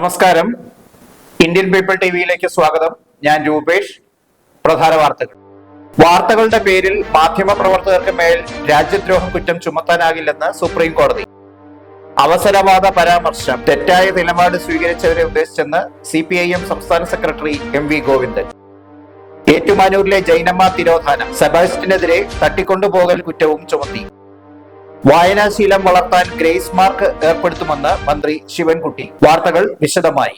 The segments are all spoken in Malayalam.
നമസ്കാരം. ഇന്ത്യൻ പീപ്പിൾ ടിവിയിലേക്ക് സ്വാഗതം. ഞാൻ രൂപേഷ്. പ്രധാന വാർത്തകൾ. വാർത്തകളുടെ പേരിൽ മാധ്യമ പ്രവർത്തകർക്ക് മേൽ രാജ്യദ്രോഹ കുറ്റം ചുമത്താനാകില്ലെന്ന് സുപ്രീം കോടതി. അവസരവാദ പരാമർശം. തെറ്റായ നിലപാട് സ്വീകരിച്ചവരെ ഉദ്ദേശിച്ചെന്ന് സി പി ഐ എം സംസ്ഥാന സെക്രട്ടറി എം വി ഗോവിന്ദൻ. ഏറ്റുമാനൂരിലെ ജൈനമ്മ തിരോധാനം. സെബാസ്റ്റിനെതിരെ തട്ടിക്കൊണ്ടുപോകൽ കുറ്റവും ചുമത്തി. വായനാശീലം വളർത്താൻ ഗ്രേസ് മാർക്ക് ഏർപ്പെടുത്തുമെന്ന് മന്ത്രി ശിവൻകുട്ടി. വാർത്തകൾ വിശദമായി.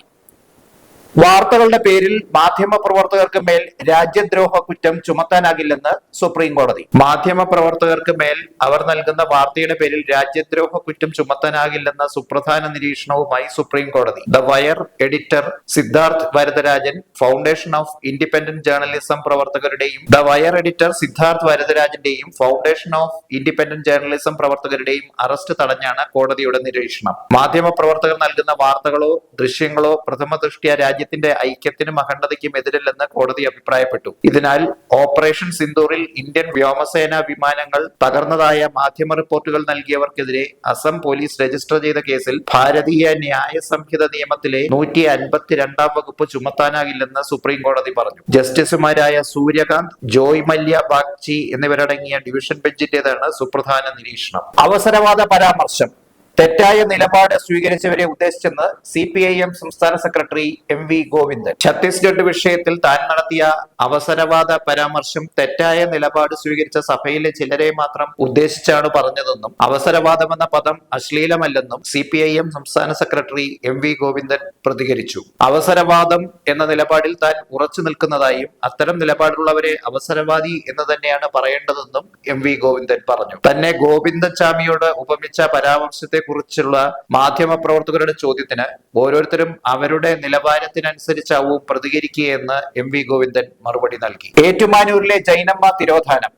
വാർത്തകളുടെ പേരിൽ മാധ്യമ പ്രവർത്തകർക്ക് മേൽ രാജ്യദ്രോഹ കുറ്റം ചുമത്താനാകില്ലെന്ന് സുപ്രീം കോടതി മാധ്യമ പ്രവർത്തകർക്ക് മേൽ അവർ നൽകുന്ന വാർത്തയുടെ പേരിൽ രാജ്യദ്രോഹ കുറ്റം ചുമത്താനാകില്ലെന്ന സുപ്രധാന നിരീക്ഷണവുമായി സുപ്രീം കോടതി the Wire editor Siddharth Varadarajan foundation of independent journalism പ്രവർത്തകരുടെയും ദ വയർ എഡിറ്റർ സിദ്ധാർത്ഥ് വരദരാജന്റെയും ഫൗണ്ടേഷൻ ഓഫ് ഇൻഡിപെൻഡന്റ് ജേർണലിസം പ്രവർത്തകരുടെയും അറസ്റ്റ് തടഞ്ഞാണ് കോടതിയുടെ നിരീക്ഷണം. മാധ്യമ പ്രവർത്തകർ നൽകുന്ന വാർത്തകളോ ദൃശ്യങ്ങളോ പ്രഥമ ദൃഷ്ട്യ രാജ്യത്തിന്റെ ഐക്യത്തിനും അഖണ്ഡതയ്ക്കും എതിരല്ലെന്ന് കോടതി അഭിപ്രായപ്പെട്ടു. ഇതിനാൽ ഓപ്പറേഷൻ സിന്ദൂറിൽ ഇന്ത്യൻ വ്യോമസേന വിമാനങ്ങൾ തകർന്നതായ മാധ്യമ റിപ്പോർട്ടുകൾ നൽകിയവർക്കെതിരെ അസം പോലീസ് രജിസ്റ്റർ ചെയ്ത കേസിൽ ഭാരതീയ ന്യായ സംഹിത നിയമത്തിലെ നൂറ്റി അൻപത്തിരണ്ടാം വകുപ്പ് ചുമത്താനാകില്ലെന്ന് സുപ്രീം കോടതി പറഞ്ഞു. ജസ്റ്റിസുമാരായ സൂര്യകാന്ത് ജോയ് മല്യ ബാഗ്ചി എന്നിവരടങ്ങിയ ഡിവിഷൻ ബെഞ്ചിന്റേതാണ് സുപ്രധാന നിരീക്ഷണം. അവസരവാദ പരാമർശം. തെറ്റായ നിലപാട് സ്വീകരിച്ചവരെ ഉദ്ദേശിച്ചെന്ന് സി പി ഐ എം സംസ്ഥാന secretary M V Govindan. Chhattisgarh വിഷയത്തിൽ താൻ നടത്തിയ അവസരവാദ പരാമർശം തെറ്റായ നിലപാട് സ്വീകരിച്ച സഭയിലെ ചിലരെ മാത്രം ഉദ്ദേശിച്ചാണ് പറഞ്ഞതെന്നും അവസരവാദമെന്ന പദം അശ്ലീലമല്ലെന്നും സി പി ഐ എം സംസ്ഥാന സെക്രട്ടറി എം വി ഗോവിന്ദൻ പ്രതികരിച്ചു. അവസരവാദം എന്ന നിലപാടിൽ താൻ ഉറച്ചു നിൽക്കുന്നതായും അത്തരം നിലപാടുള്ളവരെ അവസരവാദി എന്ന് തന്നെയാണ് പറയേണ്ടതെന്നും എം വി ഗോവിന്ദൻ പറഞ്ഞു. തന്നെ ഗോവിന്ദൻ ചാമിയോട് ഉപമിച്ച പരാമർശത്തെ കുറിച്ചുള്ള മാധ്യമ പ്രവർത്തകരുടെ ചോദ്യത്തിന് ഓരോരുത്തരും അവരുടെ നിലവാരത്തിനനുസരിച്ചാവും പ്രതികരിക്കുകയെന്ന് എം വി ഗോവിന്ദൻ മറുപടി നൽകി. ഏറ്റുമാനൂരിലെ ജൈനമ്മ തിരോധാനം.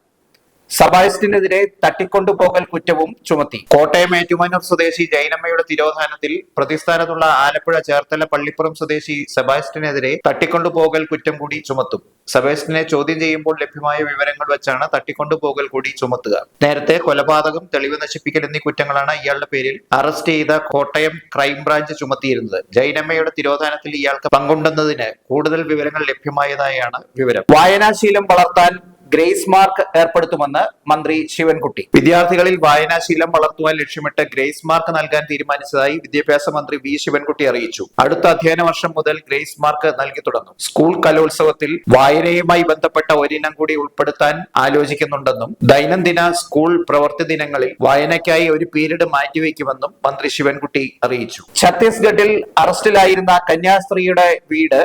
സബായസ്റ്റിനെതിരെ തട്ടിക്കൊണ്ടുപോകൽ കുറ്റവും ചുമത്തി. കോട്ടയം ഏറ്റുമാനൂർ സ്വദേശി ജൈനമ്മയുടെ തിരോധാനത്തിൽ പ്രതിസ്ഥാനത്തുള്ള ആലപ്പുഴ ചേർത്തല പള്ളിപ്പുറം സ്വദേശി സെബാസ്റ്റിനെതിരെ തട്ടിക്കൊണ്ടുപോകൽ കുറ്റം കൂടി ചുമത്തും. സെബാസ്റ്റിനെ ചോദ്യം ചെയ്യുമ്പോൾ ലഭ്യമായ വിവരങ്ങൾ വെച്ചാണ് തട്ടിക്കൊണ്ടുപോകൽ കൂടി ചുമത്തുക. നേരത്തെ കൊലപാതകം തെളിവ് നശിപ്പിക്കൽ എന്നീ കുറ്റങ്ങളാണ് ഇയാളുടെ പേരിൽ അറസ്റ്റ് ചെയ്ത കോട്ടയം ക്രൈംബ്രാഞ്ച് ചുമത്തിയിരുന്നത്. ജൈനമ്മയുടെ തിരോധാനത്തിൽ ഇയാൾക്ക് പങ്കുണ്ടെന്നതിന് കൂടുതൽ വിവരങ്ങൾ ലഭ്യമായതായാണ് വിവരം. വായനാശീലം വളർത്താൻ ഗ്രേസ് മാർക്ക് ഏർപ്പെടുത്തുമെന്ന് മന്ത്രി ശിവൻകുട്ടി. വിദ്യാർത്ഥികളിൽ വായനാശീലം വളർത്തുവാൻ ലക്ഷ്യമിട്ട് ഗ്രേസ് മാർക്ക് നൽകാൻ തീരുമാനിച്ചതായി വിദ്യാഭ്യാസ മന്ത്രി വി ശിവൻകുട്ടി അറിയിച്ചു. അടുത്ത അധ്യയന വർഷം മുതൽ ഗ്രേസ് മാർക്ക് നൽകി തുടങ്ങും. സ്കൂൾ കലോത്സവത്തിൽ വായനയുമായി ബന്ധപ്പെട്ട ഒരിനം കൂടി ഉൾപ്പെടുത്താൻ ആലോചിക്കുന്നുണ്ടെന്നും ദൈനംദിന സ്കൂൾ പ്രവൃത്തി ദിനങ്ങളിൽ വായനയ്ക്കായി ഒരു പീരീഡ് മാറ്റിവെക്കുമെന്നും മന്ത്രി ശിവൻകുട്ടി അറിയിച്ചു. ഛത്തീസ്ഗഡിൽ അറസ്റ്റിലായിരുന്ന കന്യാസ്ത്രീയുടെ വീട്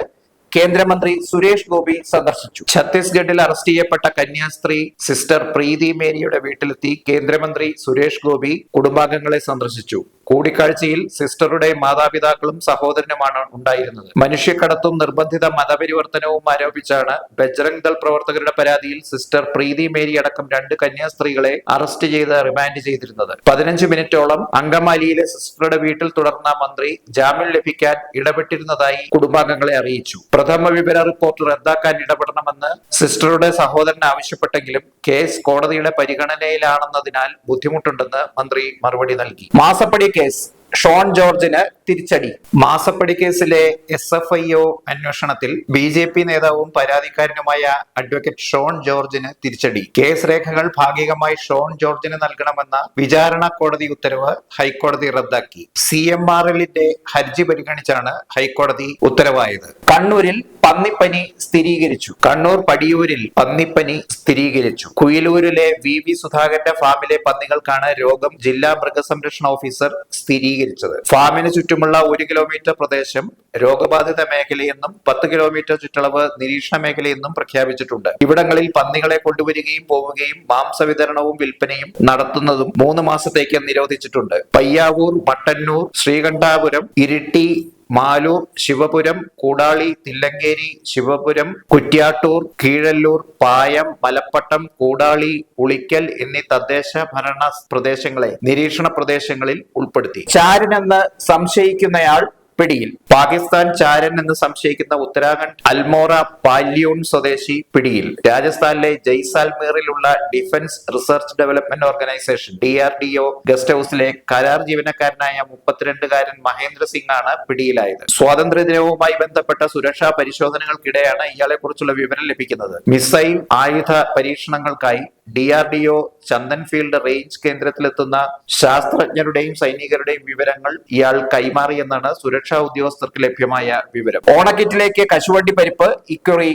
കേന്ദ്രമന്ത്രി സുരേഷ് ഗോപി സന്ദർശിച്ചു. ഛത്തീസ്ഗഡിൽ അറസ്റ്റ് ചെയ്യപ്പെട്ട കന്യാസ്ത്രീ സിസ്റ്റർ പ്രീതി മേരിയുടെ വീട്ടിലെത്തി കേന്ദ്രമന്ത്രി സുരേഷ് ഗോപി കുടുംബാംഗങ്ങളെ സന്ദർശിച്ചു. കൂടിക്കാഴ്ചയിൽ സിസ്റ്ററുടെ മാതാപിതാക്കളും സഹോദരനുമാണ് ഉണ്ടായിരുന്നത്. മനുഷ്യക്കടത്തും നിർബന്ധിത മതപരിവർത്തനവും ആരോപിച്ചാണ് ബജ്രംഗ് ദൾ പ്രവർത്തകരുടെ പരാതിയിൽ സിസ്റ്റർ പ്രീതി മേരി അടക്കം രണ്ട് കന്യാസ്ത്രീകളെ അറസ്റ്റ് ചെയ്ത് റിമാൻഡ് ചെയ്തിരുന്നത്. പതിനഞ്ച് മിനിറ്റോളം അങ്കമാലിയിലെ സിസ്റ്ററുടെ വീട്ടിൽ തുടർന്ന മന്ത്രി ജാമ്യം ലഭിക്കാൻ ഇടപെട്ടിരുന്നതായി കുടുംബാംഗങ്ങളെ അറിയിച്ചു. പ്രഥമ വിവര റിപ്പോർട്ട് റദ്ദാക്കാൻ ഇടപെടണമെന്ന് സിസ്റ്ററുടെ സഹോദരൻ ആവശ്യപ്പെട്ടെങ്കിലും കേസ് കോടതിയുടെ പരിഗണനയിലാണെന്നതിനാൽ ബുദ്ധിമുട്ടുണ്ടെന്ന് മന്ത്രി മറുപടി നൽകി. മാസപ്പടി കേസ്. ഷോൺ ജോർജിന് തിരിച്ചടി. മാസപ്പടി കേസിലെ എസ് എഫ് ഐ ഒ അന്വേഷണത്തിൽ ബി ജെ പി നേതാവും പരാതിക്കാരനുമായ അഡ്വക്കേറ്റ് ഷോൺ ജോർജിന് തിരിച്ചടി. കേസ് രേഖകൾ ഭാഗികമായി ഷോൺ ജോർജിന് നൽകണമെന്ന വിചാരണ കോടതി ഉത്തരവ് ഹൈക്കോടതി റദ്ദാക്കി. സി എം ആർ എല്ലിന്റെ ഹർജി പരിഗണിച്ചാണ് ഹൈക്കോടതി ഉത്തരവായത്. കണ്ണൂരിൽ പന്നിപ്പനി സ്ഥിരീകരിച്ചു. കണ്ണൂർ പടിയൂരിൽ പന്നിപ്പനി സ്ഥിരീകരിച്ചു. കുയിലൂരിലെ വി വി സുധാകരന്റെ ഫാമിലെ പന്നികൾക്കാണ് രോഗം ജില്ലാ മൃഗസംരക്ഷണ ഓഫീസർ സ്ഥിരീകരിച്ചത്. ഫാമിന് ചുറ്റുമുള്ള ഒരു കിലോമീറ്റർ പ്രദേശം രോഗബാധിത മേഖലയെന്നും പത്ത് കിലോമീറ്റർ ചുറ്റളവ് നിരീക്ഷണ മേഖലയെന്നും പ്രഖ്യാപിച്ചിട്ടുണ്ട്. ഇവിടങ്ങളിൽ പന്നികളെ കൊണ്ടുവരികയും പോവുകയും മാംസ വിതരണവും വിൽപ്പനയും നടത്തുന്നതും മൂന്ന് മാസത്തേക്ക് നിരോധിച്ചിട്ടുണ്ട്. പയ്യാവൂർ മട്ടന്നൂർ ശ്രീകണ്ഠാപുരം ഇരിട്ടി മാലൂർ ശിവപുരം കൂടാളി തില്ലങ്കേരി ശിവപുരം കുറ്റ്യാട്ടൂർ കീഴല്ലൂർ പായം മലപ്പട്ടം കൂടാളി ഉളിക്കൽ എന്നീ തദ്ദേശ ഭരണ പ്രദേശങ്ങളെ നിരീക്ഷണ പ്രദേശങ്ങളിൽ ഉൾപ്പെടുത്തി. ചാരനെന്ന് സംശയിക്കുന്നയാൾ പിടിയിൽ. പാകിസ്ഥാൻ ചാരൻ എന്ന് സംശയിക്കുന്ന ഉത്തരാഖണ്ഡ് അൽമോറ പാല്യൂൺ സ്വദേശി പിടിയിൽ. രാജസ്ഥാനിലെ ജയ്സാൽമീറിലുള്ള defence research development organisation D R D O guest ഹൌസിലെ കരാർ ജീവനക്കാരനായ മുപ്പത്തിരണ്ടുകാരൻ മഹേന്ദ്ര സിംഗ് ആണ് പിടിയിലായത് സ്വാതന്ത്ര്യദിനവുമായി ബന്ധപ്പെട്ട സുരക്ഷാ പരിശോധനകൾക്കിടെയാണ് ഇയാളെ കുറിച്ചുള്ള വിവരം ലഭിക്കുന്നത്. മിസൈൽ ആയുധ പരീക്ഷണങ്ങൾക്കായി D R D O Chandan field range കേന്ദ്രത്തിലെത്തുന്ന ശാസ്ത്രജ്ഞരുടെയും സൈനികരുടെയും വിവരങ്ങൾ ഇയാൾ കൈമാറിയെന്നാണ് സുരക്ഷാ ഉദ്യോഗസ്ഥർക്ക് ലഭ്യമായ വിവരം. ഓണക്കിറ്റിലേക്ക് കശുവണ്ടി പരിപ്പ് ഇക്കുറി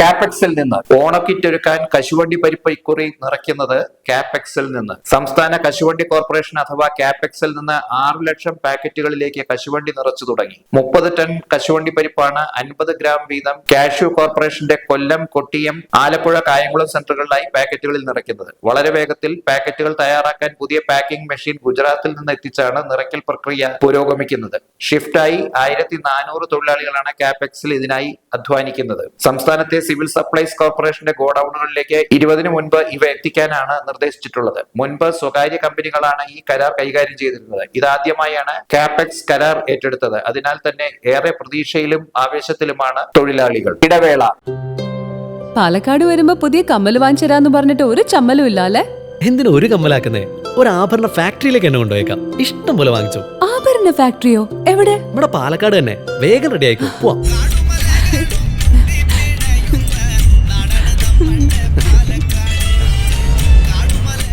കാപെക്സിൽ നിന്ന് ഓണക്കിറ്റ് ഒരുക്കാൻ കശുവണ്ടി പരിപ്പ് ഇക്കുറി നിറയ്ക്കുന്നത് കാപെക്സിൽ നിന്ന്. സംസ്ഥാന കശുവണ്ടി കോർപ്പറേഷൻ അഥവാ കാപെക്സിൽ നിന്ന് ആറ് ലക്ഷം പാക്കറ്റുകളിലേക്ക് കശുവണ്ടി നിറച്ചു തുടങ്ങി. മുപ്പത് ടൺ കശുവണ്ടി പരിപ്പാണ് അൻപത് ഗ്രാം വീതം കാഷ്യൂ കോർപ്പറേഷന്റെ കൊല്ലം കൊട്ടിയം ആലപ്പുഴ കായംകുളം സെന്ററുകളിലായി പാക്കറ്റുകളിൽ നിറയ്ക്കുന്നത്. വളരെ വേഗത്തിൽ പാക്കറ്റുകൾ തയ്യാറാക്കാൻ പുതിയ പാക്കിംഗ് മെഷീൻ ഗുജറാത്തിൽ നിന്ന് എത്തിച്ചാണ് നിറയ്ക്കൽ പ്രക്രിയ പുരോഗമിക്കുന്നത്. ഷിഫ്റ്റായി ആയിരത്തി നാനൂറ് തൊഴിലാളികളാണ് കാപെക്സിൽ ഇതിനായി അധ്വാനിക്കുന്നത്. സംസ്ഥാനത്തെ സിവിൽ സപ്ലൈസ് കോർപ്പറേഷന്റെ ഗോഡൌണുകളിലേക്ക് ഇരുപതിന് മുൻപ് ഇവ എത്തിക്കാനാണ് നിർദ്ദേശിച്ചിട്ടുള്ളത്. മുൻപ് സ്വകാര്യ കമ്പനികളാണ് ഈ കരാർ കൈകാര്യം ചെയ്തിരുന്നത്. ഇതാദ്യമായാണ് കാപെക്സ് കരാർ ഏറ്റെടുത്തത്. അതിനാൽ തന്നെ ഏറെ പ്രതീക്ഷയിലും ആവേശത്തിലുമാണ് തൊഴിലാളികൾ. ഇടവേള. പാലക്കാട് വരുമ്പോ പുതിയ കമ്മൽ വാങ്ങിച്ചരാന്ന് പറഞ്ഞിട്ട് ഒരു ചമ്മലും ഇല്ല അല്ലെ എന്തിനു ഒരു കമ്മലാക്കുന്നേ? ഒരു ആഭരണ ഫാക്ടറിയിലേക്ക് എന്നെ കൊണ്ടുപോയേക്കാം. ഇഷ്ടം പോലെ വാങ്ങിച്ചു. ആഭരണ ഫാക്ടറിയോ? എവിടെ? ഇവിടെ പാലക്കാട് തന്നെ. വേഗം റെഡി ആയിക്കോ. പോവാം.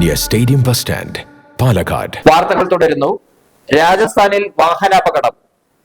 near Stadium Bus Stand, Palakkad വാർത്തകൾ തുടരുന്നു. രാജസ്ഥാനിൽ വാഹനാപകടം.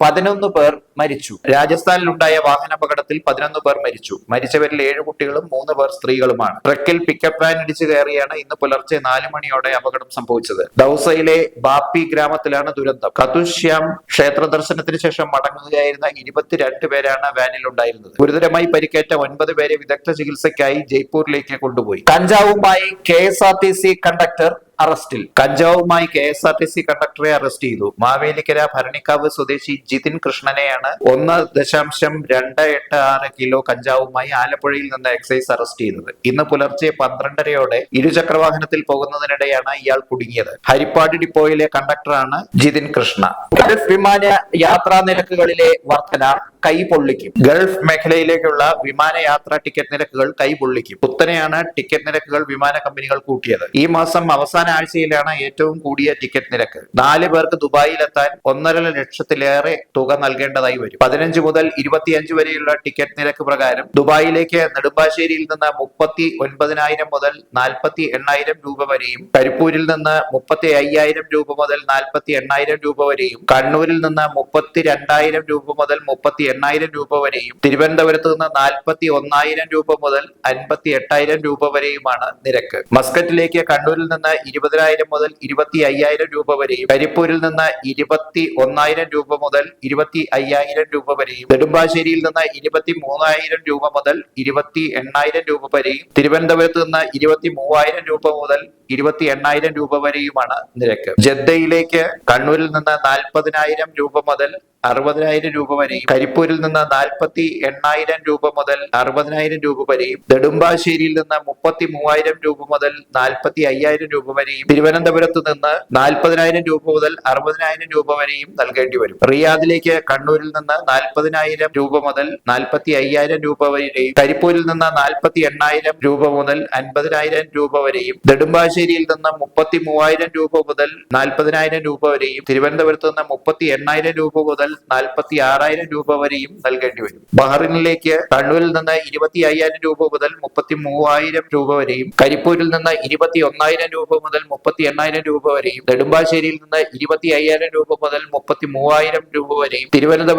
പതിനൊന്ന് പേർ മരിച്ചു. രാജസ്ഥാനിലുണ്ടായ വാഹനാപകടത്തിൽ പതിനൊന്ന് പേർ മരിച്ചു. മരിച്ചവരിൽ ഏഴ് കുട്ടികളും മൂന്ന് പേർ സ്ത്രീകളുമാണ്. ട്രക്കിൽ പിക്കപ്പ് വാൻ ഇടിച്ചു കയറിയാണ് ഇന്ന് പുലർച്ചെ നാല് മണിയോടെ അപകടം സംഭവിച്ചത്. ദൌസയിലെ ബാപ്പി ഗ്രാമത്തിലാണ് ദുരന്തം. കതുശ്യാം ക്ഷേത്ര ദർശനത്തിന് ശേഷം മടങ്ങുകയായിരുന്ന ഇരുപത്തിരണ്ട് പേരാണ് വാനിൽ ഉണ്ടായിരുന്നത് ഗുരുതരമായി പരിക്കേറ്റ ഒൻപത് പേരെ വിദഗ്ധ ചികിത്സയ്ക്കായി ജയ്പൂരിലേക്ക് കൊണ്ടുപോയി. കഞ്ചാവുമായി K S R T C conductor അറസ്റ്റിൽ. കഞ്ചാവുമായി K S R T C കണ്ടക്ടറെ arrest ചെയ്തു. മാവേലിക്കര ഭരണിക്കാവ് സ്വദേശി ജിതിൻ കൃഷ്ണനെയാണ് ഒന്ന് ദശാംശം രണ്ട് എട്ട് ആറ് കിലോ കഞ്ചാവുമായി ആലപ്പുഴയിൽ നിന്ന് എക്സൈസ് അറസ്റ്റ് ചെയ്തത്. ഇന്ന് പുലർച്ചെ പന്ത്രണ്ടരയോടെ ഇരുചക്രവാഹനത്തിൽ പോകുന്നതിനിടെയാണ് ഇയാൾ കുടുങ്ങിയത്. ഹരിപ്പാട് ഡിപ്പോയിലെ കണ്ടക്ടറാണ് ജിതിൻ കൃഷ്ണ. ഗൾഫ് വിമാന യാത്രാ നിരക്കുകളിലെ വർധന കൈപൊള്ളിക്കും ഗൾഫ് മേഖലയിലേക്കുള്ള വിമാനയാത്രാ ടിക്കറ്റ് നിരക്കുകൾ കൈപൊള്ളിക്കും കുത്തനെയാണ് ടിക്കറ്റ് നിരക്കുകൾ വിമാന കമ്പനികൾ കൂട്ടിയത്. ഈ മാസം അവസാന ആഴ്ചയിലാണ് ഏറ്റവും കൂടിയ ടിക്കറ്റ് നിരക്ക്. നാല് പേർക്ക് ദുബായിലെത്താൻ ഒന്നര ലക്ഷത്തിലേറെ തുക നൽകേണ്ടതായി വരും. പതിനഞ്ച് മുതൽ ഇരുപത്തിയഞ്ച് വരെയുള്ള ടിക്കറ്റ് നിരക്ക് പ്രകാരം ദുബായിലേക്ക് നെടുമ്പാശ്ശേരിയിൽ നിന്ന് മുപ്പത്തി ഒൻപതിനായിരം മുതൽ നാൽപ്പത്തി എണ്ണായിരം രൂപ വരെയും കരിപ്പൂരിൽ നിന്ന് മുപ്പത്തി അയ്യായിരം രൂപ മുതൽ നാൽപ്പത്തി എണ്ണായിരം രൂപ വരെയും കണ്ണൂരിൽ നിന്ന് മുപ്പത്തി രണ്ടായിരം രൂപ മുതൽ മുപ്പത്തി എണ്ണായിരം രൂപ വരെയും തിരുവനന്തപുരത്ത് നിന്ന് നാൽപ്പത്തി ഒന്നായിരം രൂപ മുതൽ അൻപത്തി എട്ടായിരം രൂപ വരെയുമാണ് നിരക്ക്. മസ്കറ്റിലേക്ക് കണ്ണൂരിൽ നിന്ന് ഇരുപതിനായിരം മുതൽ ഇരുപത്തി അയ്യായിരം രൂപ വരെയും കരിപ്പൂരിൽ നിന്ന് ഇരുപത്തി ഒന്നായിരം രൂപ മുതൽ ഇരുപത്തി അയ്യായിരം രൂപ വരെയും നെടുമ്പാശ്ശേരിയിൽ നിന്ന് ഇരുപത്തി മൂവായിരം രൂപ മുതൽ ഇരുപത്തി എണ്ണായിരം രൂപ വരെയും തിരുവനന്തപുരത്ത് നിന്ന് ഇരുപത്തി മൂവായിരം രൂപ മുതൽ ഇരുപത്തി എണ്ണായിരം രൂപ വരെയുമാണ് നിരക്ക്. ജദ്ദയിലേക്ക് കണ്ണൂരിൽ നിന്ന് നാൽപ്പതിനായിരം രൂപ മുതൽ അറുപതിനായിരം രൂപ വരെയും കരിപ്പൂരിൽ നിന്ന് നാൽപ്പത്തി എണ്ണായിരം രൂപ മുതൽ അറുപതിനായിരം രൂപ വരെയും നെടുമ്പാശ്ശേരിയിൽ നിന്ന് മുപ്പത്തി മൂവായിരം രൂപ മുതൽ നാൽപ്പത്തി അയ്യായിരം രൂപ വരെയും തിരുവനന്തപുരത്ത് നിന്ന് നാൽപ്പതിനായിരം രൂപ മുതൽ അറുപതിനായിരം രൂപ വരെയും നൽകേണ്ടി വരും. റിയാദിലേക്ക് കണ്ണൂരിൽ നിന്ന് നാൽപ്പതിനായിരം രൂപ മുതൽ നാൽപ്പത്തി അയ്യായിരം രൂപ വരെയും കരിപ്പൂരിൽ നിന്ന് നാൽപ്പത്തി എണ്ണായിരം രൂപ മുതൽ അൻപതിനായിരം രൂപ വരെയും നെടുമ്പാശ്ശേരിയിൽ നിന്ന് മുപ്പത്തി മൂവായിരം രൂപ മുതൽ നാൽപ്പതിനായിരം രൂപ വരെയും തിരുവനന്തപുരത്ത് നിന്ന് മുപ്പത്തി എണ്ണായിരം രൂപ മുതൽ നാൽപ്പത്തി ആറായിരം രൂപ വരെയും നൽകേണ്ടി വരും. ബഹറിനിലേക്ക് കണ്ണൂരിൽ നിന്ന് ഇരുപത്തി അയ്യായിരം രൂപ മുതൽ മുപ്പത്തി മൂവായിരം രൂപ വരെയും കരിപ്പൂരിൽ നിന്ന് ഇരുപത്തി ഒന്നായിരം രൂപ മുതൽ മുപ്പത്തി എണ്ണായിരം രൂപ വരെയും നെടുമ്പാശ്ശേരിയിൽ നിന്ന് ഇരുപത്തി അയ്യായിരം രൂപ മുതൽ മുപ്പത്തി മൂവായിരം രൂപ വരെയും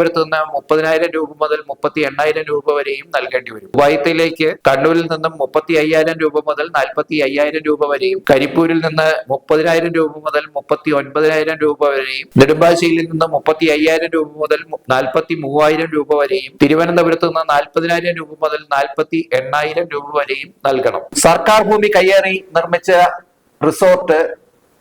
തിരുവനന്തപുരത്ത് നിന്ന് മുപ്പതിനായിരം രൂപ മുതൽ മുപ്പത്തി എണ്ണായിരം രൂപ വരെയും നൽകേണ്ടി വരും. വൈത്തിലേക്ക് കണ്ണൂരിൽ നിന്നും മുപ്പത്തി അയ്യായിരം രൂപ മുതൽ നാൽപ്പത്തി അയ്യായിരം രൂപ വരെയും കരിപ്പൂരിൽ നിന്ന് മുപ്പതിനായിരം രൂപ മുതൽ മുപ്പത്തി ഒൻപതിനായിരം രൂപ വരെയും നെടുമ്പാശ്ശേരിയിൽ നിന്ന് മുപ്പത്തി അയ്യായിരം രൂപ മുതൽ നാൽപ്പത്തി മൂവായിരം രൂപ വരെയും തിരുവനന്തപുരത്ത് നിന്ന് നാൽപ്പതിനായിരം രൂപ മുതൽ നാൽപ്പത്തി എണ്ണായിരം രൂപ വരെയും നൽകണം. സർക്കാർ ഭൂമി കയ്യേറി നിർമ്മിച്ച റിസോർട്ട്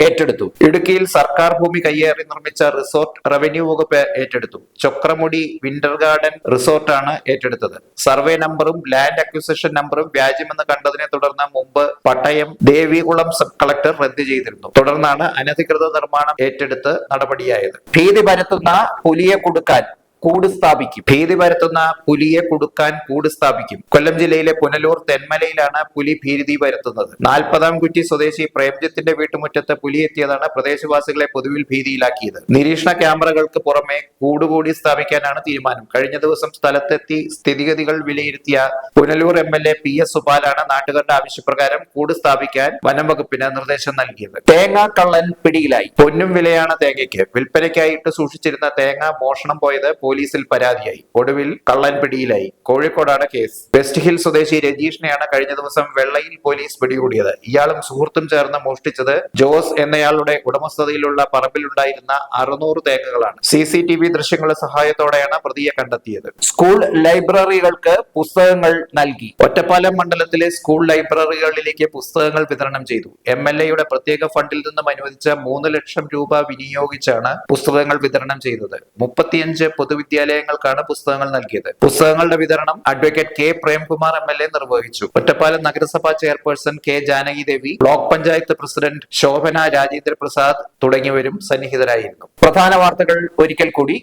ഏറ്റെടുത്തു. ഇടുക്കിയിൽ സർക്കാർ ഭൂമി കയ്യേറി നിർമ്മിച്ച റിസോർട്ട് റവന്യൂ വകുപ്പ് ഏറ്റെടുത്തു. ചൊക്രമുടി വിന്റർ ഗാർഡൻ റിസോർട്ടാണ് ഏറ്റെടുത്തത്. സർവേ നമ്പറും ലാൻഡ് അക്വിസിഷൻ നമ്പറും വ്യാജമെന്ന് കണ്ടതിനെ തുടർന്ന് മുമ്പ് പട്ടയം ദേവികുളം സബ് കളക്ടർ റദ്ദ് ചെയ്തിരുന്നു. തുടർന്നാണ് അനധികൃത നിർമ്മാണം ഏറ്റെടുത്ത് നടപടിയായത്. ഭീതി പരത്തുന്ന പുലിയെ കൊടുക്കാൻ കൂട് സ്ഥാപിക്കും ഭീതി പരത്തുന്ന പുലിയെ കൊടുക്കാൻ കൂട് സ്ഥാപിക്കും കൊല്ലം ജില്ലയിലെ പുനലൂർ തെന്മലയിലാണ് പുലി ഭീതി പരത്തുന്നത്. നാൽപ്പതാം കുറ്റി സ്വദേശി പ്രേംജിത്തിന്റെ വീട്ടുമുറ്റത്ത് പുലി എത്തിയതാണ് പ്രദേശവാസികളെ പൊതുവിൽ ഭീതിയിലാക്കിയത്. നിരീക്ഷണ ക്യാമറകൾക്ക് പുറമെ കൂടുകൂടി സ്ഥാപിക്കാനാണ് തീരുമാനം. കഴിഞ്ഞ ദിവസം സ്ഥലത്തെത്തി സ്ഥിതിഗതികൾ വിലയിരുത്തിയ Punalur M L A P S സുപാലാണ് നാട്ടുകാരുടെ ആവശ്യപ്രകാരം കൂട് സ്ഥാപിക്കാൻ വനം വകുപ്പിന് നിർദ്ദേശം നൽകിയത്. തേങ്ങ കള്ളൻ പിടിയിലായി. പൊന്നും വിലയാണ് തേങ്ങയ്ക്ക്. വിൽപ്പനയ്ക്കായിട്ട് സൂക്ഷിച്ചിരുന്ന തേങ്ങ മോഷണം പോയത് പോലീസിൽ പരാതിയായി. ഒടുവിൽ കള്ളൻ പിടിയിലായി കോഴിക്കോടാണ് കേസ്. വെസ്റ്റ് ഹിൽ സ്വദേശി രജീഷിനെയാണ് കഴിഞ്ഞ ദിവസം വെള്ളയിൽ പോലീസ് പിടികൂടിയത്. ഇയാളും സുഹൃത്തും ചേർന്ന് മോഷ്ടിച്ചത് ജോസ് എന്നയാളുടെ ഉടമസ്ഥതയിലുള്ള പറമ്പിലുണ്ടായിരുന്ന അറുന്നൂറ് തേങ്ങകളാണ്. സി സി ടി വി ദൃശ്യങ്ങളുടെ സഹായത്തോടെയാണ് പ്രതിയെ കണ്ടെത്തിയത്. സ്കൂൾ ലൈബ്രറികൾക്ക് പുസ്തകങ്ങൾ നൽകി. ഒറ്റപ്പാലം മണ്ഡലത്തിലെ സ്കൂൾ ലൈബ്രറികളിലേക്ക് പുസ്തകങ്ങൾ വിതരണം ചെയ്തു. എം എൽ എയുടെ പ്രത്യേക ഫണ്ടിൽ നിന്നും അനുവദിച്ച മൂന്ന് ലക്ഷം രൂപ വിനിയോഗിച്ചാണ് പുസ്തകങ്ങൾ വിതരണം ചെയ്തത്. മുപ്പത്തിയഞ്ച് പൊതുവിദ്യാലയങ്ങൾക്കാണ് പുസ്തകങ്ങൾ നൽകിയത്. പുസ്തകങ്ങളുടെ വിതരണം advocate K Premkumar M L A നിർവഹിച്ചു. ഒറ്റപ്പാലം നഗരസഭാ chairperson K Janaki Devi block panchayat president Shobhana Rajendra Prasad തുടങ്ങിയവരും സന്നിഹിതരായിരുന്നു. പ്രധാന വാർത്തകൾ ഒരിക്കൽ കൂടി.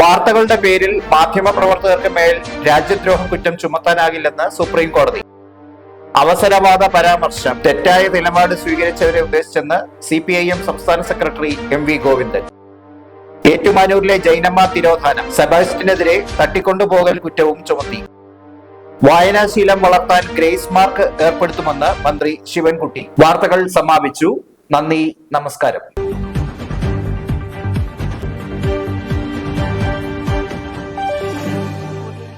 വാർത്തകളുടെ പേരിൽ മാധ്യമപ്രവർത്തകർക്ക് മേൽ രാജ്യദ്രോഹ കുറ്റം ചുമത്താനാകില്ലെന്ന് സുപ്രീം കോടതി. അവസരവാദ പരാമർശം. തെറ്റായ നിലപാട് സ്വീകരിച്ചവരെ ഉദ്ദേശിച്ചെന്ന് സി സംസ്ഥാന സെക്രട്ടറി എം വി ഗോവിന്ദൻ. ഏറ്റുമാനൂരിലെ ജൈനമ്മ തിരോധാന സെബാസ്റ്റിനെതിരെ തട്ടിക്കൊണ്ടുപോകൽ കുറ്റവും ചുമത്തി. വായനാശീലം വളർത്താൻ ഗ്രേസ് മാർക്ക് ഏർപ്പെടുത്തുമെന്ന് മന്ത്രി ശിവൻകുട്ടി. വാർത്തകൾ സമാപിച്ചു. നന്ദി നമസ്കാരം.